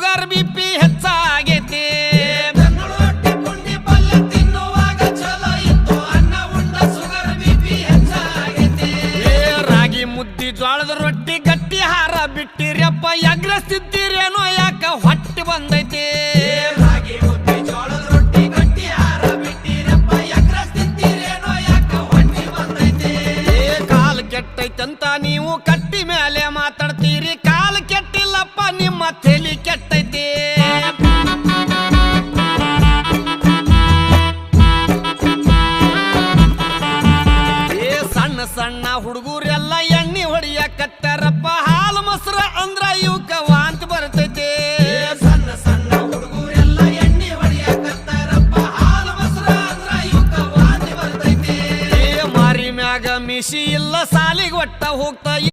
Sugar B P ಹೆಚ್ಚಾಗೈತಿ. ರಾಗಿ ಮುದ್ದಿ ಜ್ವಾಳದ ರೊಟ್ಟಿ ಗಟ್ಟಿ ಹಾರ ಬಿಟ್ಟಿರಪ್ಪ ಎಗ್ರಸ್ತಿದ್ದೀರೇನೋ ಯಾಕ ಹೊಟ್ಟೆ ಬಂದೈತಿ. ಕೆಟ್ಟೈತಂತ ನೀವು ಕಟ್ಟಿ ಮೇಲೆ ಮಾತಾಡ್ತೀರಿ. ಸಣ್ಣ ಹುಡುಗರೆಲ್ಲ ಹಾಲು ಮೊಸರ ಅಂದ್ರ ಬರ್ತೈತೆ. ಸಣ್ಣ ಸಣ್ಣ ಹುಡುಗರೆಲ್ಲ ಎಣ್ಣೆ ಹೊಡಿಯ ಹಾಲು ಮೊಸರ ಅಂದ್ರ ಇವಕ್ಕ ವಾಂತ ಬರ್ತೈತೆ. ಮಾರಿ ಮ್ಯಾಗ ಮಿಸಿ ಇಲ್ಲ ಸಾಲಿಗೆ ಒಟ್ಟ ಹೋಗ್ತಾ